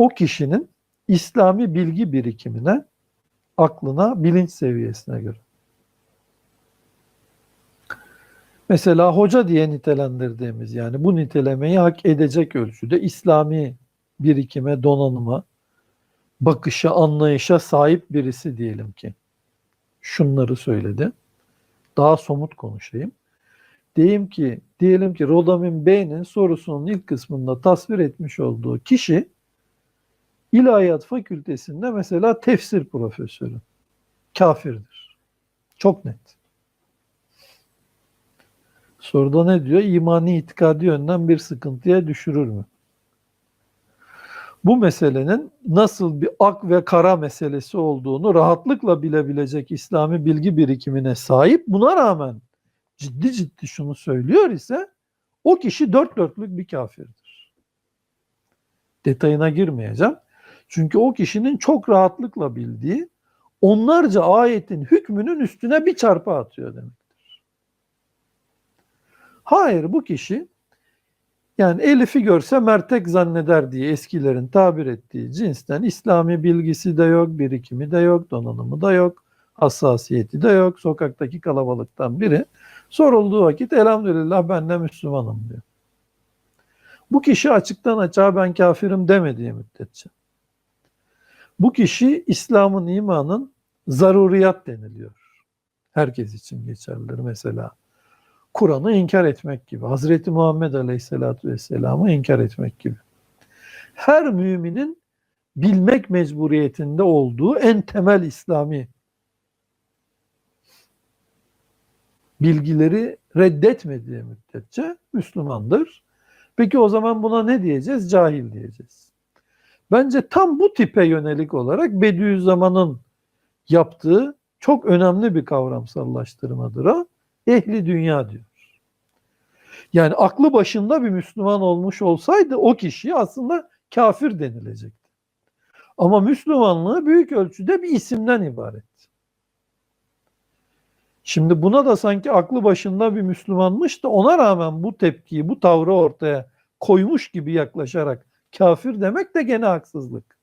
o kişinin İslami bilgi birikimine, aklına, bilinç seviyesine göre. Mesela hoca diye nitelendirdiğimiz yani bu nitelemeyi hak edecek ölçüde İslami birikime, donanıma, bakışa, anlayışa sahip birisi diyelim ki. Şunları söyledi. Daha somut konuşayım. Diyeyim ki, diyelim ki Rodamin Bey'in sorusunun ilk kısmında tasvir etmiş olduğu kişi İlahiyat Fakültesinde mesela tefsir profesörü. Kafirdir. Çok net. Soruda ne diyor? İmani itikadi yönden bir sıkıntıya düşürür mü? Bu meselenin nasıl bir ak ve kara meselesi olduğunu rahatlıkla bilebilecek İslami bilgi birikimine sahip buna rağmen ciddi ciddi şunu söylüyor ise o kişi dört dörtlük bir kafirdir. Detayına girmeyeceğim. Çünkü o kişinin çok rahatlıkla bildiği onlarca ayetin hükmünün üstüne bir çarpı atıyor demektir. Hayır bu kişi yani Elif'i görse mertek zanneder diye eskilerin tabir ettiği cinsten İslami bilgisi de yok, birikimi de yok, donanımı da yok, hassasiyeti de yok. Sokaktaki kalabalıktan biri sorulduğu vakit elhamdülillah ben de Müslümanım diyor. Bu kişi açıktan açığa ben kafirim demediği müddetçe. Bu kişi İslam'ın, imanın zaruriyat deniliyor. Herkes için geçerlidir mesela. Kur'an'ı inkar etmek gibi. Hazreti Muhammed Aleyhisselatü Vesselam'ı inkar etmek gibi. Her müminin bilmek mecburiyetinde olduğu en temel İslami bilgileri reddetmediği müddetçe Müslümandır. Peki o zaman buna ne diyeceğiz? Cahil diyeceğiz. Bence tam bu tipe yönelik olarak Bediüzzaman'ın yaptığı çok önemli bir kavramsallaştırmadır o. Ehli dünya diyor. Yani aklı başında bir Müslüman olmuş olsaydı o kişi aslında kafir denilecekti. Ama Müslümanlığı büyük ölçüde bir isimden ibaret. Şimdi buna da sanki aklı başında bir Müslümanmış da ona rağmen bu tepkiyi, bu tavrı ortaya koymuş gibi yaklaşarak kafir demek de gene haksızlık.